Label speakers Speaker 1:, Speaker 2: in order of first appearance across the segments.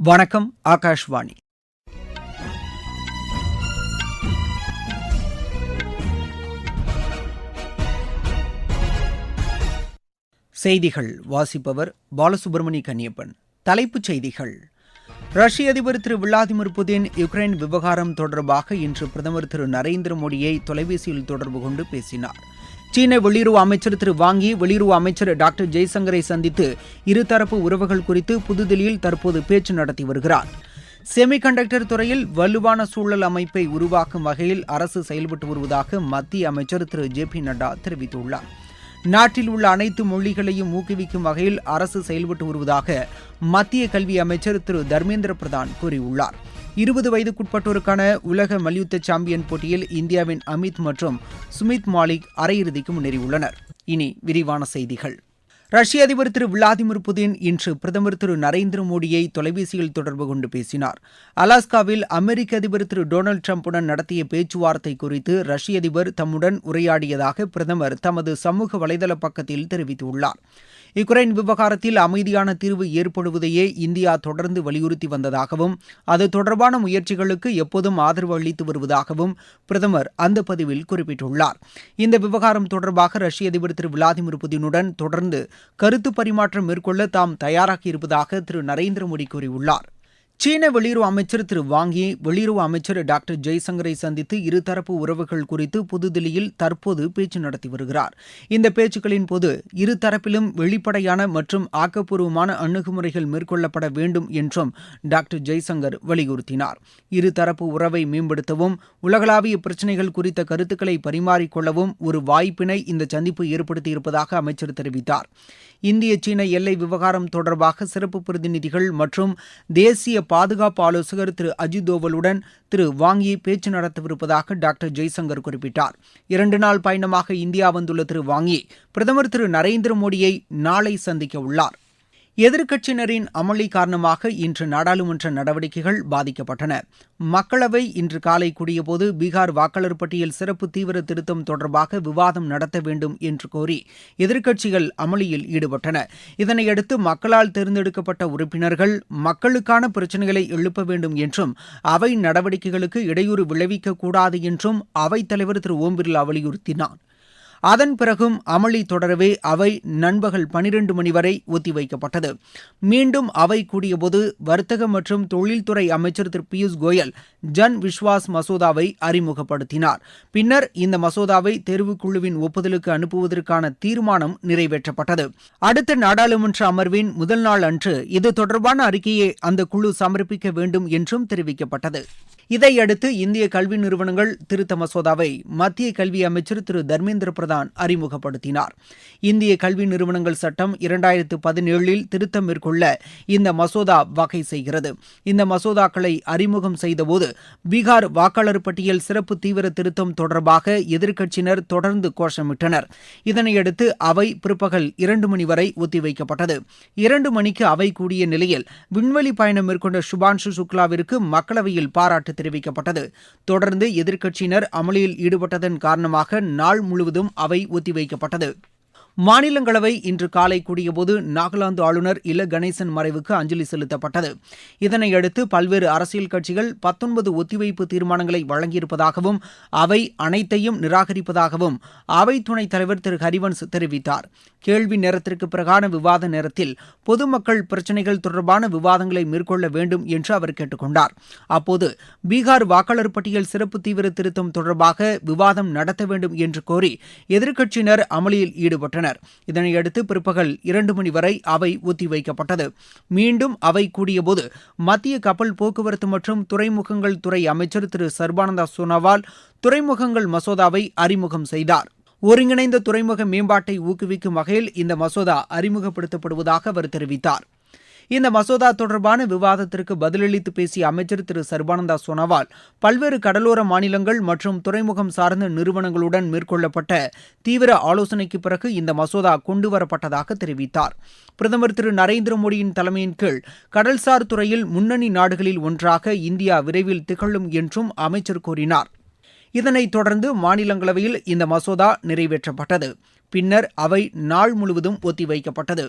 Speaker 1: வணக்கம் ஆகாஷ்வாணி. செய்திகள் வாசிப்பவர் பாலசுப்ரமணி கன்னியப்பன். தலைப்புச் செய்திகள். ரஷ்ய அதிபர் திரு விளாடிமிர் புதின் யுக்ரைன் விவகாரம் தொடர்பாக இன்று பிரதமர் திரு நரேந்திர மோடியை தொலைபேசியில் தொடர்பு கொண்டு பேசினார். சீன வெளியுறவு அமைச்சர் திரு வாங்கி வெளியுறவு அமைச்சர் டாக்டர் ஜெய்சங்கரை சந்தித்து இருதரப்பு உறவுகள் குறித்து புதுதில்லியில் தற்போது பேச்சு நடத்தி வருகிறார். செமிகண்டக்டர் துறையில் வலுவான சூழல் அமைப்பை உருவாக்கும் வகையில் அரசு செயல்பட்டு வருவதாக மத்திய அமைச்சர் திரு ஜே பி நட்டா தெரிவித்துள்ளார். நாட்டில் உள்ள அனைத்து மொழிகளையும் ஊக்குவிக்கும் வகையில் அரசு செயல்பட்டு வருவதாக மத்திய கல்வி அமைச்சர் திரு தர்மேந்திர பிரதான் கூறியுள்ளார். இருபது வயதுக்குட்பட்டோருக்கான உலக மல்யுத்த சாம்பியன் போட்டியில் இந்தியாவின் அமித் மற்றும் சுமித் மாலிக் அரையிறுதிக்கு முன்னேறியுள்ளனர். இனி விரிவான செய்திகள். ரஷ்ய அதிபர் திரு விளாடிமிர் புதின் இன்று பிரதமர் திரு நரேந்திர மோடியை தொலைபேசியில் தொடர்பு கொண்டு பேசினார். அலாஸ்காவில் அமெரிக்க அதிபர் திரு டொனால்டு டிரம்புடன் நடத்திய பேச்சுவார்த்தை குறித்து ரஷ்ய அதிபர் தம்முடன் உரையாடியதாக பிரதமர் தமது சமூக வலைதள பக்கத்தில் தெரிவித்துள்ளார். யுக்ரைன் விவகாரத்தில் அமைதியான தீர்வு ஏற்படுவதையே இந்தியா தொடர்ந்து வலியுறுத்தி வந்ததாகவும் அது தொடர்பான முயற்சிகளுக்கு எப்போதும் ஆதரவு அளித்து வருவதாகவும் பிரதமர் அந்த பதிவில் குறிப்பிட்டுள்ளார். இந்த விவகாரம் தொடர்பாக ரஷ்ய அதிபர் திரு விளாடிமிர் புதினுடன் தொடர்ந்து கருத்து பரிமாற்றம் மேற்கொள்ள தாம் தயாராக இருப்பதாக திரு நரேந்திர மோடி கூறியுள்ளார். சீன வெளியுறவு அமைச்சர் திரு வாங்கி வெளியுறவு அமைச்சர் டாக்டர் ஜெய்சங்கரை சந்தித்து இருதரப்பு உறவுகள் குறித்து புதுதில்லியில் தற்போது பேச்சு நடத்தி வருகிறார். இந்த பேச்சுக்களின் போது இருதரப்பிலும் வெளிப்படையான மற்றும் ஆக்கப்பூர்வமான அணுகுமுறைகள் மேற்கொள்ளப்பட வேண்டும் என்றும் டாக்டர் ஜெய்சங்கர் வலியுறுத்தினார். இருதரப்பு உறவை மேம்படுத்தவும் உலகளாவிய பிரச்சினைகள் குறித்த கருத்துக்களை பரிமாறிக்கொள்ளவும் ஒரு வாய்ப்பினை இந்த சந்திப்பு ஏற்படுத்தியிருப்பதாக அமைச்சர் தெரிவித்தார். இந்திய சீன எல்லை விவகாரம் தொடர்பாக சிறப்பு பிரதிநிதிகள் மற்றும் தேசிய பாதுகாப்பு ஆலோசகர் திரு அஜித் தோவலுடன் திரு வாங்கி பேச்சு நடத்தவிருப்பதாக டாக்டர் ஜெய்சங்கர் குறிப்பிட்டார். இரண்டு நாள் பயணமாக இந்தியா வந்துள்ள திரு வாங்கி பிரதமர் திரு நரேந்திர மோடியை நாளை சந்திக்க உள்ளாா் எதிர்க்கட்சியினரின் அமளி காரணமாக இன்று நாடாளுமன்ற நடவடிக்கைகள் பாதிக்கப்பட்டன. மக்களவை இன்று காலை கூடியபோது பீகார் வாக்காளர் பட்டியல் சிறப்பு தீவிர திருத்தம் தொடர்பாக விவாதம் நடத்த வேண்டும் என்று கோரி எதிர்க்கட்சிகள் அமளியில் ஈடுபட்டன. இதனையடுத்து மக்களால் தேர்ந்தெடுக்கப்பட்ட உறுப்பினர்கள் மக்களுக்கான பிரச்சினைகளை எழுப்ப வேண்டும் என்றும் அவை நடவடிக்கைகளுக்கு இடையூறு விளைவிக்கக்கூடாது என்றும் அவைத் தலைவர் திரு ஓம் பிர்லா வலியுறுத்தினார். அதன் பிறகும் அமளி தொடரவே அவை நண்பகல் பனிரெண்டு மணி வரை ஒத்திவைக்கப்பட்டது. மீண்டும் அவை கூடியபோது வர்த்தக மற்றும் தொழில்துறை அமைச்சர் திரு பியூஷ் கோயல் ஜன் விஸ்வாஸ் மசோதாவை அறிமுகப்படுத்தினார். பின்னர் இந்த மசோதாவை தேர்வுக்குழுவின் ஒப்புதலுக்கு அனுப்புவதற்கான தீர்மானம் நிறைவேற்றப்பட்டது. அடுத்த நாடாளுமன்ற அமர்வின் முதல் நாள் அன்று இது தொடர்பான அறிக்கையை அந்த குழு சமர்ப்பிக்க வேண்டும் என்றும் தெரிவிக்கப்பட்டது. இதையடுத்து இந்திய கல்வி நிறுவனங்கள் திருத்த மசோதாவை மத்திய கல்வி அமைச்சர் திரு தர்மேந்திர பிரதான் அறிமுகப்படுத்தினார். இந்திய கல்வி நிறுவனங்கள் சட்டம் இரண்டாயிரத்து பதினேழில் திருத்தம் மேற்கொள்ள இந்த மசோதா வகை செய்கிறது. இந்த மசோதாக்களை அறிமுகம் செய்தபோது பீகார் வாக்காளர் பட்டியல் சிறப்பு தீவிர திருத்தம் தொடர்பாக எதிர்க்கட்சியினர் தொடர்ந்து கோஷமிட்டனர். இதனையடுத்து அவை பிற்பகல் இரண்டு மணி வரை ஒத்திவைக்கப்பட்டது. இரண்டு மணிக்கு அவை கூடிய நிலையில் விண்வெளி பயணம் மேற்கொண்ட சுபான்ஷு சுக்லாவிற்கு மக்களவையில் பாராட்டு தெரிவிக்கப்பட்டது. தொடர்ந்து எதிர்க்கட்சியினர் அமளியில் ஈடுபட்டதன் காரணமாக நாள் முழுவதும் அவை ஒத்திவைக்கப்பட்டது. மாநிலங்களவை இன்று காலை கூடியபோது நாகாலாந்து ஆளுநர் இல கணேசன் மறைவுக்கு அஞ்சலி செலுத்தப்பட்டது. இதனையடுத்து பல்வேறு அரசியல் கட்சிகள் பத்தொன்பது ஒத்திவைப்பு தீர்மானங்களை வழங்கியிருப்பதாகவும் அவை அனைத்தையும் நிராகரிப்பதாகவும் அவை துணைத் தலைவர் திரு. ஹரிவன்ஸ் தெரிவித்தார். கேள்வி நேரத்திற்கு பிறகான விவாத நேரத்தில் பொதுமக்கள் பிரச்சினைகள் தொடர்பான விவாதங்களை மேற்கொள்ள வேண்டும் என்று அவர் கேட்டுக்கொண்டார். அப்போது பீகார் வாக்காளர் பட்டியல் சிறப்பு தீவிர திருத்தம் தொடர்பாக விவாதம் நடத்த வேண்டும் என்று கோரி எதிர்க்கட்சியினர் அமளியில் ஈடுபட்டனர். இதனையடுத்து பிற்பகல் இரண்டு மணி வரை அவை ஒத்திவைக்கப்பட்டது மீண்டும் அவை கூடியபோது மத்திய கப்பல் போக்குவரத்து மற்றும் துறைமுகங்கள் துறை அமைச்சர் திரு. சர்பானந்தா சோனோவால் துறைமுகங்கள் மசோதாவை அறிமுகம் செய்தார். ஒருங்கிணைந்த துறைமுக மேம்பாட்டை ஊக்குவிக்கும் வகையில் இந்த மசோதா அறிமுகப்படுத்தப்படுவதாக அவர் தெரிவித்தார். இந்த மசோதா தொடர்பான விவாதத்திற்கு பதிலளித்து பேசிய அமைச்சர் திரு. சர்பானந்தா சோனோவால் பல்வேறு கடலோர மாநிலங்கள் மற்றும் துறைமுகம் சார்ந்த நிறுவனங்களுடன் மேற்கொள்ளப்பட்ட தீவிர ஆலோசனைக்கு பிறகு இந்த மசோதா கொண்டுவரப்பட்டதாக தெரிவித்தார். பிரதமர் திரு. நரேந்திர மோடியின் தலைமையின் கீழ் கடல்சார் துறையில் முன்னணி நாடுகளில் ஒன்றாக இந்தியா விரைவில் திகழும் என்றும் அமைச்சர் கூறினார். இதனைத் தொடர்ந்து மாநிலங்களவையில் இந்த மசோதா நிறைவேற்றப்பட்டது. பின்னர் அவை நாள் முழுவதும் ஒத்திவைக்கப்பட்டது.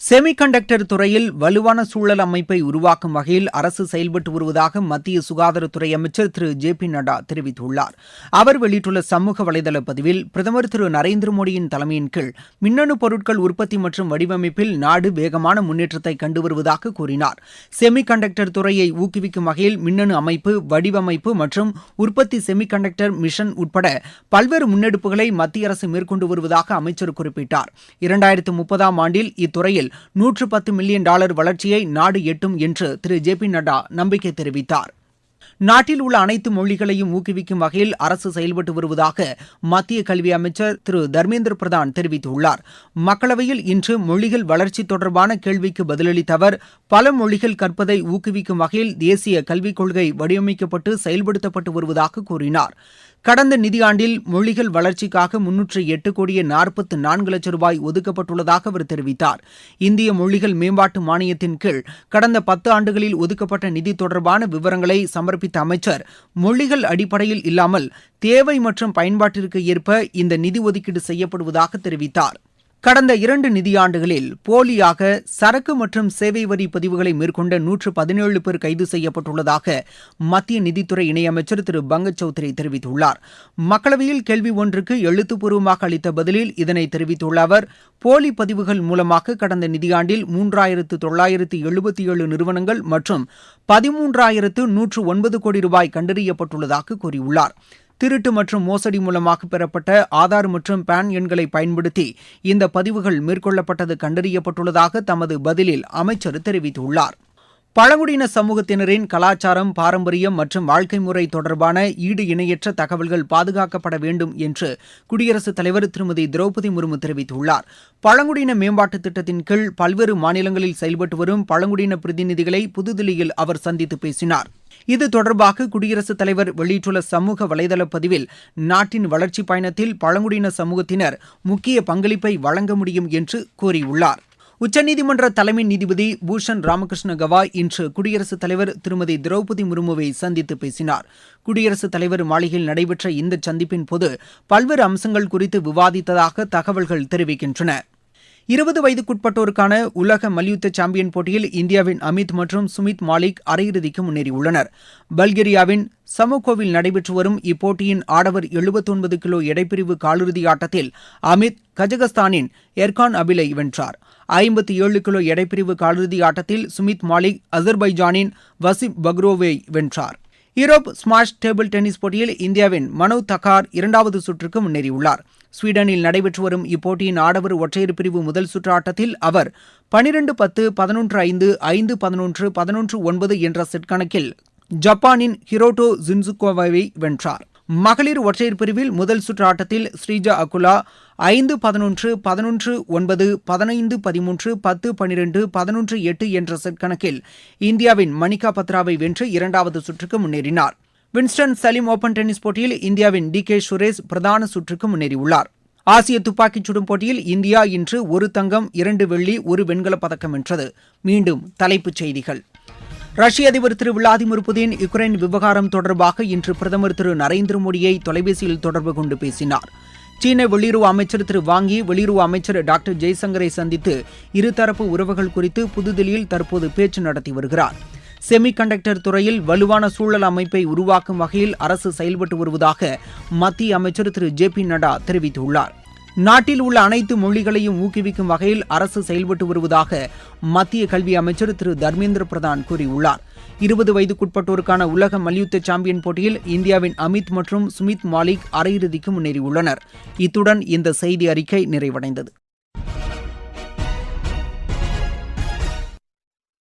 Speaker 1: செமிகண்டக்டர் துறையில் வலுவான சூழல் அமைப்பை உருவாக்கும் வகையில் அரசு செயல்பட்டு வருவதாக மத்திய சுகாதாரத்துறை அமைச்சர் திரு. ஜே. பி. நட்டா தெரிவித்துள்ளார். அவர் வெளியிட்டுள்ள சமூக வலைதள பதிவில் பிரதமர் திரு. நரேந்திர மோடியின் தலைமையின் கீழ் மின்னணு பொருட்கள் உற்பத்தி மற்றும் வடிவமைப்பில் நாடு வேகமான முன்னேற்றத்தை கண்டு வருவதாக கூறினார். செமிகண்டக்டர் துறையை ஊக்குவிக்கும் வகையில் மின்னணு அமைப்பு வடிவமைப்பு மற்றும் உற்பத்தி செமிகண்டக்டர் மிஷன் உட்பட பல்வேறு முன்னெடுப்புகளை மத்திய அரசு மேற்கொண்டு வருவதாக அமைச்சர் குறிப்பிட்டார். இரண்டாயிரத்து முப்பதாம் ஆண்டில் இத்துறையில் நூற்று பத்து மில்லியன் டாலர் வளர்ச்சியை நாடு எட்டும் என்று திரு ஜே பி நட்டா நம்பிக்கை தெரிவித்தார். நாட்டில் உள்ள அனைத்து மொழிகளையும் ஊக்குவிக்கும் வகையில் அரசு செயல்பட்டு வருவதாக மத்திய கல்வி அமைச்சர் திரு தர்மேந்திர பிரதான் தெரிவித்துள்ளார். மக்களவையில் இன்று மொழிகள் வளர்ச்சி தொடர்பான கேள்விக்கு பதிலளித்த அவர் பல மொழிகள் கற்பதை ஊக்குவிக்கும் வகையில் தேசிய கல்விக் கொள்கை வடிவமைக்கப்பட்டு செயல்படுத்தப்பட்டு வருவதாக கூறினார். கடந்த நிதியாண்டில் மொழிகள் வளர்ச்சிக்காக முன்னூற்று எட்டு கோடியே நாற்பத்து நான்கு லட்சம் ரூபாய் ஒதுக்கப்பட்டுள்ளதாக அவர் தெரிவித்தார். இந்திய மொழிகள் மேம்பாட்டு மானியத்தின் கீழ் கடந்த பத்து ஆண்டுகளில் ஒதுக்கப்பட்ட நிதி தொடர்பான விவரங்களை சமர்ப்பித்த அமைச்சர் மொழிகள் அடிப்படையில் இல்லாமல் தேவை மற்றும் பயன்பாட்டிற்கு ஏற்ப இந்த நிதி ஒதுக்கீடு செய்யப்படுவதாக தெரிவித்தார். கடந்த இரண்டு நிதியாண்டுகளில் போலியாக சரக்கு மற்றும் சேவை வரி பதிவுகளை மேற்கொண்ட நூற்று பதினேழு பேர் கைது செய்யப்பட்டுள்ளதாக மத்திய நிதித்துறை இணையமைச்சர் திரு பங்கஜ் சௌத்ரி தெரிவித்துள்ளார். மக்களவையில் கேள்வி ஒன்றுக்கு எழுத்துப்பூர்வமாக அளித்த பதிலில் இதனை தெரிவித்துள்ள அவர் போலி பதிவுகள் மூலமாக கடந்த நிதியாண்டில் மூன்றாயிரத்து தொள்ளாயிரத்து எழுபத்தி ஏழு நிறுவனங்கள் மற்றும் பதிமூன்றாயிரத்து நூற்று ஒன்பது கோடி ரூபாய் கண்டறியப்பட்டுள்ளதாக கூறியுள்ளார். திருட்டு மற்றும் மோசடி மூலமாக பெறப்பட்ட ஆதார் மற்றும் பான் எண்களை பயன்படுத்தி இந்த பதிவுகள் மேற்கொள்ளப்பட்டது கண்டறியப்பட்டுள்ளதாக தமது பதிலில் அமைச்சர் தெரிவித்துள்ளார். பழங்குடியின சமூகத்தினரின் கலாச்சாரம் பாரம்பரியம் மற்றும் வாழ்க்கை முறை தொடர்பான ஈடு இணையற்ற தகவல்கள் பாதுகாக்கப்பட வேண்டும் என்று குடியரசுத் தலைவர் திருமதி திரௌபதி முர்மு தெரிவித்துள்ளார். பழங்குடியின மேம்பாட்டு திட்டத்தின் கீழ் பல்வேறு மாநிலங்களில் செயல்பட்டு வரும் பழங்குடியின பிரதிநிதிகளை புதுதில்லியில் அவர் சந்தித்து பேசினார். இது தொடர்பாக குடியரசுத் தலைவர் வெளியிட்டுள்ள சமூக வலைதள பதிவில் நாட்டின் வளர்ச்சி பயணத்தில் பழங்குடியின சமூகத்தினர் முக்கிய பங்களிப்பை வழங்க முடியும் என்று கூறியுள்ளார். உச்சநீதிமன்ற தலைமை நீதிபதி பூஷன் ராமகிருஷ்ண கவாய் இன்று குடியரசுத் தலைவர் திருமதி திரௌபதி முர்முவை சந்தித்து பேசினார். குடியரசுத் தலைவர் மாளிகையில் நடைபெற்ற இந்த சந்திப்பின் போது பல்வேறு அம்சங்கள் குறித்து விவாதித்ததாக தகவல்கள் தெரிவிக்கின்றன. இருபது வயதுக்குட்பட்டோருக்கான உலக மல்யுத்த சாம்பியன் போட்டியில் இந்தியாவின் அமித் மற்றும் சுமித் மாலிக் அரையிறுதிக்கு முன்னேறியுள்ளனர். பல்கேரியாவின் சமோகோவில் நடைபெற்று வரும் இப்போட்டியின் ஆடவர் எழுபத்தொன்பது கிலோ எடைப்பிரிவு காலிறுதி ஆட்டத்தில் அமித் கஜகஸ்தானின் எர்கான் அபிலை வென்றார். ஐம்பத்தி ஏழு கிலோ எடைப்பிரிவு காலிறுதி ஆட்டத்தில் சுமித் மாலிக் அசர்பைஜானின் வசிப் பக்ரோவை வென்றார். யூரோப் ஸ்மாஷ் டேபிள் டென்னிஸ் போட்டியில் இந்தியாவின் மனோ தக்கார் இரண்டாவது சுற்றுக்கு முன்னேறியுள்ளார். ஸ்வீடனில் நடைபெற்று வரும் இப்போட்டியின் ஆடவர் ஒற்றையர் பிரிவு முதல் சுற்று ஆட்டத்தில் அவர் பனிரெண்டு பத்து பதினொன்று ஐந்து ஐந்து பதினொன்று பதினொன்று ஒன்பது என்ற செட் கணக்கில் ஜப்பானின் ஹிரோட்டோ ஜின்சுகோவாவை வென்றார். மகளிர் ஒற்றையர் பிரிவில் முதல் சுற்று ஆட்டத்தில் ஸ்ரீஜா அகுலா ஐந்து பதினொன்று பதினொன்று ஒன்பது பதினைந்து பதிமூன்று பத்து பனிரெண்டு பதினொன்று எட்டு என்ற செட் கணக்கில் இந்தியாவின் மணிகா பத்ராவை வென்று இரண்டாவது சுற்றுக்கு முன்னேறினார். வின்ஸ்டன் சலீம் ஓபன் டென்னிஸ் போட்டியில் இந்தியாவின் டி கே சுரேஷ் பிரதான சுற்றுக்கு முன்னேறியுள்ளார். ஆசிய துப்பாக்கிச் சுடும் போட்டியில் இந்தியா இன்று ஒரு தங்கம் இரண்டு வெள்ளி ஒரு வெண்கலப் பதக்கம் வென்றது. மீண்டும் தலைப்புச் செய்திகள். ரஷ்ய அதிபர் திரு விளாடிமிர் புதின் யுக்ரைன் விவகாரம் தொடர்பாக இன்று பிரதமர் திரு நரேந்திர மோடியை தொலைபேசியில் தொடர்பு கொண்டு பேசினார். சீன வெளியுறவு அமைச்சர் திரு வாங்கி வெளியுறவு அமைச்சர் டாக்டர் ஜெய்சங்கரை சந்தித்து இருதரப்பு உறவுகள் குறித்து புதுதில்லியில் தற்போது பேச்சு நடத்தி வருகிறார். செமிகண்டக்டர் துறையில் வலுவான சூழல் அமைப்பை உருவாக்கும் வகையில் அரசு செயல்பட்டு வருவதாக மத்திய அமைச்சர் திரு ஜே பி நட்டா தெரிவித்துள்ளார். நாட்டில் உள்ள அனைத்து மொழிகளையும் ஊக்குவிக்கும் வகையில் அரசு செயல்பட்டு வருவதாக மத்திய கல்வி அமைச்சர் திரு தர்மேந்திர பிரதான் கூறியுள்ளார். இருபது வயதுக்குட்பட்டோருக்கான உலக மல்யுத்த சாம்பியன் போட்டியில் இந்தியாவின் அமித் மற்றும் சுமித் மாலிக் அரையிறுதிக்கு முன்னேறியுள்ளனர். இத்துடன் இந்த செய்தி அறிக்கை நிறைவடைந்தது.